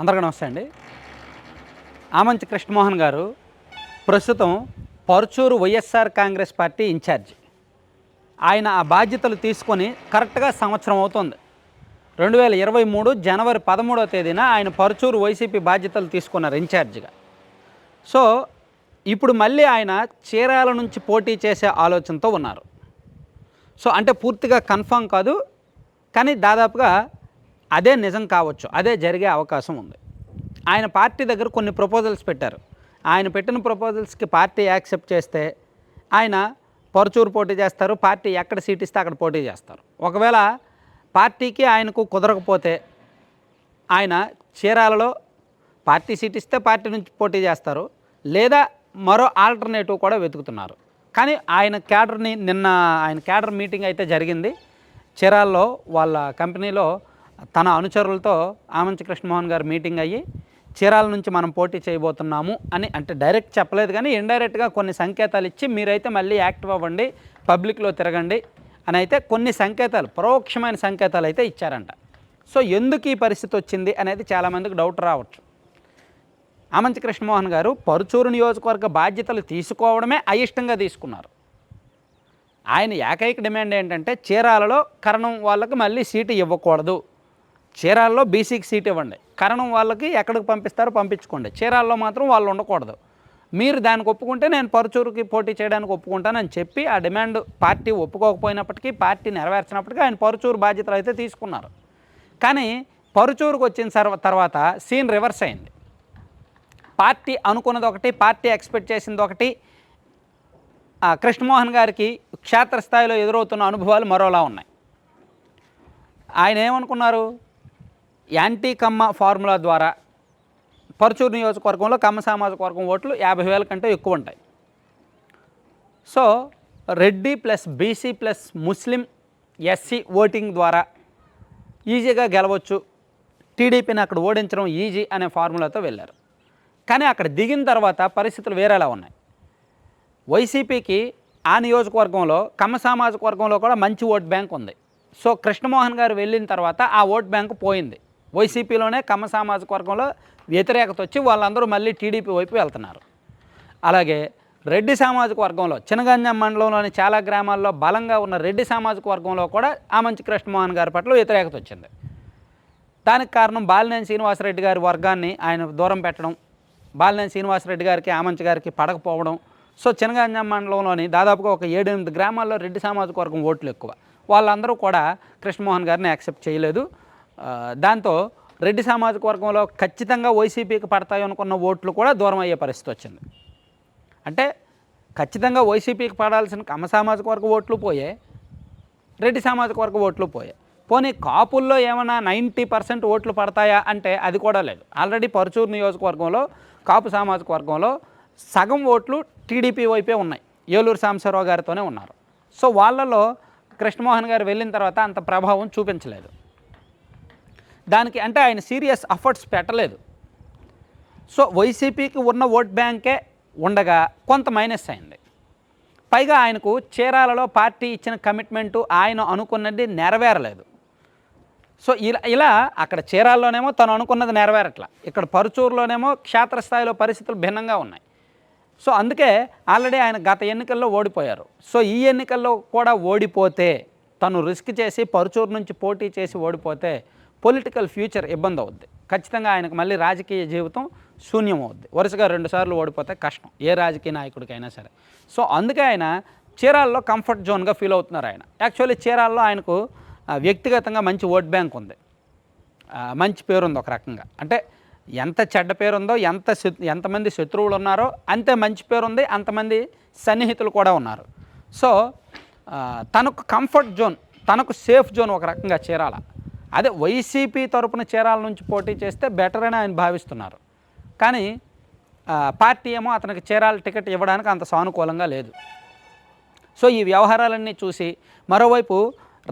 అందరికీ నమస్తే అండి. ఆమంచి కృష్ణమోహన్ గారు ప్రస్తుతం Paruchuru YSR Congress party incharge. ఆయన ఆ బాధ్యతలు తీసుకొని కరెక్ట్గా సంవత్సరం అవుతుంది. రెండు వేల ఇరవై మూడు జనవరి పదమూడవ తేదీన ఆయన పరుచూరు వైసీపీ బాధ్యతలు తీసుకున్నారు ఇన్ఛార్జిగా. సో ఇప్పుడు మళ్ళీ ఆయన చీరాల నుంచి పోటీ చేసే ఆలోచనతో ఉన్నారు. సో అంటే పూర్తిగా కన్ఫామ్ కాదు కానీ దాదాపుగా అదే నిజం కావచ్చు అదే జరిగే అవకాశం ఉంది. ఆయన పార్టీ దగ్గర కొన్ని ప్రపోజల్స్ పెట్టారు. ఆయన పెట్టిన ప్రపోజల్స్కి పార్టీ యాక్సెప్ట్ చేస్తే ఆయన పరుచూరు పోటీ చేస్తారు పార్టీ ఎక్కడ సీట్ ఇస్తే అక్కడ పోటీ చేస్తారు. ఒకవేళ పార్టీకి ఆయనకు కుదరకపోతే ఆయన చీరాలలో పార్టీ సీట్ ఇస్తే పార్టీ నుంచి పోటీ చేస్తారు లేదా మరో ఆల్టర్నేటివ్ కూడా వెతుకుతున్నారు. కానీ ఆయన క్యాడర్ని నిన్న ఆయన క్యాడర్ మీటింగ్ అయితే జరిగింది. చీరాల్లో వాళ్ళ కంపెనీలో తన అనుచరులతో ఆమంచి కృష్ణమోహన్ గారు మీటింగ్ అయ్యి చీరాల నుంచి మనం పోటీ చేయబోతున్నాము అని అంటే డైరెక్ట్ చెప్పలేదు కానీ ఇండైరెక్ట్గా కొన్ని సంకేతాలు ఇచ్చి మీరైతే మళ్ళీ యాక్టివ్ అవ్వండి పబ్లిక్లో తిరగండి అని అయితే కొన్ని సంకేతాలు పరోక్షమైన సంకేతాలు అయితే ఇచ్చారంట. సో ఎందుకు ఈ పరిస్థితి వచ్చింది అనేది చాలామందికి డౌట్ రావచ్చు. ఆమంచి కృష్ణమోహన్ గారు పరుచూరు నియోజకవర్గ బాధ్యతలు తీసుకోవడమే అయిష్టంగా తీసుకున్నారు. ఆయన ఏకైక డిమాండ్ ఏంటంటే చీరాలలో కరణం వాళ్ళకి మళ్ళీ సీటు ఇవ్వకూడదు. చీరాల్లో బీసీకి సీట్ ఇవ్వండి. కరణం వాళ్ళకి ఎక్కడికి పంపిస్తారో పంపించుకోండి. చీరాల్లో మాత్రం వాళ్ళు ఉండకూడదు. మీరు దానికి ఒప్పుకుంటే నేను పరుచూరుకి పోటీ చేయడానికి ఒప్పుకుంటానని చెప్పి ఆ డిమాండ్ పార్టీ ఒప్పుకోకపోయినప్పటికీ పార్టీ నెరవేర్చినప్పటికీ ఆయన పరుచూరు బాధ్యతలు అయితే తీసుకున్నారు. కానీ పరుచూరుకు వచ్చిన తర్వాత సీన్ రివర్స్ అయింది. పార్టీ అనుకున్నది ఒకటి పార్టీ ఎక్స్పెక్ట్ చేసింది ఒకటి. ఆ, కృష్ణమోహన్ గారికి క్షేత్రస్థాయిలో ఎదురవుతున్న అనుభవాలు మరోలా ఉన్నాయి. ఆయన ఏమనుకున్నారు? యాంటీ కమ్మ ఫార్ములా ద్వారా పరుచూరు నియోజకవర్గంలో కమ్మ సామాజిక వర్గం ఓట్లు యాభై వేల కంటే ఎక్కువ ఉంటాయి. So Reddy plus BC plus Muslim SC voting ద్వారా ఈజీగా గెలవచ్చు. టీడీపీని అక్కడ ఓడించడం ఈజీ అనే ఫార్ములాతో వెళ్ళారు. కానీ అక్కడ దిగిన తర్వాత పరిస్థితులు వేరేలా ఉన్నాయి. వైసీపీకి ఆ నియోజకవర్గంలో కమ్మ సామాజిక వర్గంలో కూడా మంచి ఓట్ బ్యాంక్ ఉంది. సో కృష్ణమోహన్ గారు వెళ్ళిన తర్వాత ఆ ఓట్ బ్యాంక్ పోయింది. వైసీపీలోనే కమ్మ సామాజిక వర్గంలో వ్యతిరేకత వచ్చి వాళ్ళందరూ మళ్ళీ టీడీపీ వైపు వెళ్తున్నారు. అలాగే రెడ్డి సామాజిక వర్గంలో చినగంజం మండలంలోని చాలా గ్రామాల్లో బలంగా ఉన్న రెడ్డి సామాజిక వర్గంలో కూడా ఆమంచి కృష్ణమోహన్ గారి పట్ల వ్యతిరేకత వచ్చింది. దానికి కారణం బాలినేని శ్రీనివాసరెడ్డి గారి వర్గాన్ని ఆయన దూరం పెట్టడం బాలినేని శ్రీనివాసరెడ్డి గారికి ఆమంచి గారికి పడకపోవడం. సో చినగంజం మండలంలోని దాదాపుగా ఒక ఏడెనిమిది గ్రామాల్లో రెడ్డి సామాజిక వర్గం ఓట్లు ఎక్కువ. వాళ్ళందరూ కూడా కృష్ణమోహన్ గారిని యాక్సెప్ట్ చేయలేదు. దాంతో రెడ్డి సామాజిక వర్గంలో ఖచ్చితంగా వైసీపీకి పడతాయి అనుకున్న ఓట్లు కూడా దూరం అయ్యే పరిస్థితి వచ్చింది. అంటే ఖచ్చితంగా వైసీపీకి పడాల్సిన కమ్మ సామాజిక వర్గ ఓట్లు పోయే రెడ్డి సామాజిక వర్గ ఓట్లు పోయాయి పోనీ కాపుల్లో ఏమైనా నైంటీ పర్సెంట్ ఓట్లు పడతాయా అంటే అది కూడా లేదు. ఆల్రెడీ పరుచూరు నియోజకవర్గంలో కాపు సామాజిక వర్గంలో సగం ఓట్లు టీడీపీ వైపే ఉన్నాయి. ఏలూరు సాంబశివరావు గారితోనే ఉన్నారు. సో వాళ్ళలో కృష్ణమోహన్ గారు వెళ్ళిన తర్వాత అంత ప్రభావం చూపించలేదు. దానికి అంటే ఆయన సీరియస్ అఫర్ట్స్ పెట్టలేదు. సో వైసీపీకి ఉన్న ఓట్ బ్యాంకే ఉండగా కొంత మైనస్ అయింది. పైగా ఆయనకు చీరాలలో పార్టీ ఇచ్చిన కమిట్మెంటు ఆయన అనుకున్నది నెరవేరలేదు. సో ఇలా ఇలా అక్కడ చీరాల్లోనేమో తను అనుకున్నది నెరవేరట్ల. ఇక్కడ పరుచూరులోనేమో క్షేత్రస్థాయిలో పరిస్థితులు భిన్నంగా ఉన్నాయి. సో అందుకే ఆల్రెడీ ఆయన గత ఎన్నికల్లో ఓడిపోయారు. సో ఈ ఎన్నికల్లో కూడా ఓడిపోతే తను రిస్క్ చేసి పరుచూరు నుంచి పోటీ చేసి ఓడిపోతే పొలిటికల్ ఫ్యూచర్ ఇబ్బంది అవుద్ది. ఖచ్చితంగా ఆయనకు మళ్ళీ రాజకీయ జీవితం శూన్యం అవుద్ది. వరుసగా రెండుసార్లు ఓడిపోతే కష్టం. ఏ రాజకీయ నాయకుడికైనా సరే. సో అందుకే ఆయన చీరాల్లో కంఫర్ట్ జోన్గా ఫీల్ అవుతున్నారు ఆయన. యాక్చువల్లీ చీరాల్లో ఆయనకు వ్యక్తిగతంగా మంచి ఓట్ బ్యాంక్ ఉంది. మంచి పేరు ఉంది ఒక రకంగా. అంటే ఎంత చెడ్డ పేరు ఉందో ఎంత ఎంతమంది శత్రువులు ఉన్నారో అంతే మంచి పేరు ఉంది అంతమంది సన్నిహితులు కూడా ఉన్నారు. సో తనకు కంఫర్ట్ జోన్ తనకు సేఫ్ జోన్ ఒక రకంగా చేరాల. అదే వైసీపీ తరపున చీరాల నుంచి పోటీ చేస్తే బెటర్ అని ఆయన భావిస్తున్నారు. కానీ పార్టీ ఏమో అతనికి చీరాల టికెట్ ఇవ్వడానికి అంత సానుకూలంగా లేదు. సో ఈ వ్యవహారాలన్నీ చూసి మరోవైపు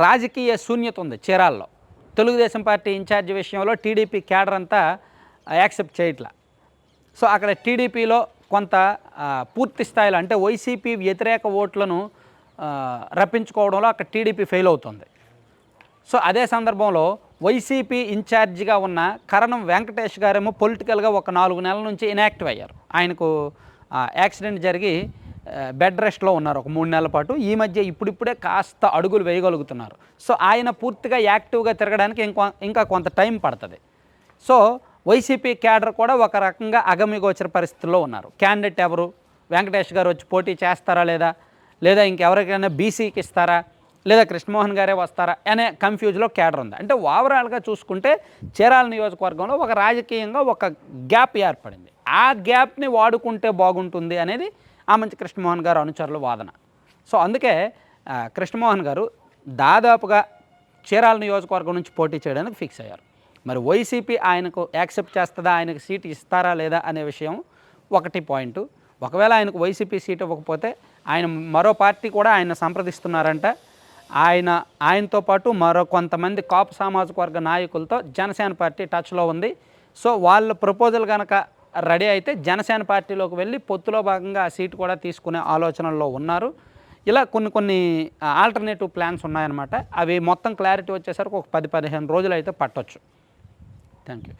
రాజకీయ శూన్యత ఉంది చీరాల్లో. తెలుగుదేశం పార్టీ ఇన్ఛార్జ్ విషయంలో టీడీపీ క్యాడర్ అంతా యాక్సెప్ట్ చేయట్లా. సో అక్కడ టీడీపీలో కొంత పూర్తి స్థాయిలో అంటే వైసీపీ వ్యతిరేక ఓట్లను రప్పించుకోవడంలో అక్కడ టీడీపీ ఫెయిల్ అవుతుంది. సో అదే సందర్భంలో వైసీపీ ఇన్ఛార్జిగా ఉన్న కరణం వెంకటేష్ గారేమో పొలిటికల్గా ఒక నాలుగు నెలల నుంచి ఇనాక్టివ్ అయ్యారు. ఆయనకు యాక్సిడెంట్ జరిగి బెడ్ రెస్ట్లో ఉన్నారు ఒక మూడు నెలల పాటు. ఈ మధ్య ఇప్పుడిప్పుడే కాస్త అడుగులు వేయగలుగుతున్నారు. సో ఆయన పూర్తిగా యాక్టివ్గా తిరగడానికి ఇంకో ఇంకా కొంత టైం పడుతుంది. సో వైసీపీ క్యాడర్ కూడా ఒక రకంగా అగమిగోచర పరిస్థితుల్లో ఉన్నారు. క్యాండిడేట్ ఎవరు? వెంకటేష్ గారు వచ్చి పోటీ చేస్తారా లేదా? లేదా ఇంకెవరికైనా బీసీకి ఇస్తారా? లేదా కృష్ణమోహన్ గారే వస్తారా అనే కన్ఫ్యూజ్లో క్యాడర్ ఉంది. అంటే ఓవరాల్గా చూసుకుంటే చీరాల నియోజకవర్గంలో ఒక రాజకీయంగా ఒక గ్యాప్ ఏర్పడింది. ఆ గ్యాప్ని వాడుకుంటే బాగుంటుంది అనేది ఆమంచి కృష్ణమోహన్ గారు అనుచరుల వాదన. సో అందుకే కృష్ణమోహన్ గారు దాదాపుగా చీరాల నియోజకవర్గం నుంచి పోటీ చేయడానికి ఫిక్స్ అయ్యారు. మరి వైసీపీ ఆయనకు యాక్సెప్ట్ చేస్తుందా? ఆయనకు సీట్ ఇస్తారా లేదా అనే విషయం ఒకటి పాయింట్. ఒకవేళ ఆయనకు వైసీపీ సీట్ ఇవ్వకపోతే ఆయన మరో పార్టీ కూడా ఆయన సంప్రదిస్తున్నారంట. ఆయన ఆయనతో పాటు మరో కొంతమంది కాపు సామాజిక వర్గ నాయకులతో జనసేన పార్టీ టచ్లో ఉంది. సో వాళ్ళ ప్రపోజల్ కనుక రెడీ అయితే జనసేన పార్టీలోకి వెళ్ళి పొత్తులో భాగంగా ఆ సీటు కూడా తీసుకునే ఆలోచనల్లో ఉన్నారు. ఇలా కొన్ని కొన్ని ఆల్టర్నేటివ్ ప్లాన్స్ ఉన్నాయన్నమాట. అవి మొత్తం క్లారిటీ వచ్చేసరికి ఒక పది పదిహేను రోజులు అయితే పట్టొచ్చు. Thank you.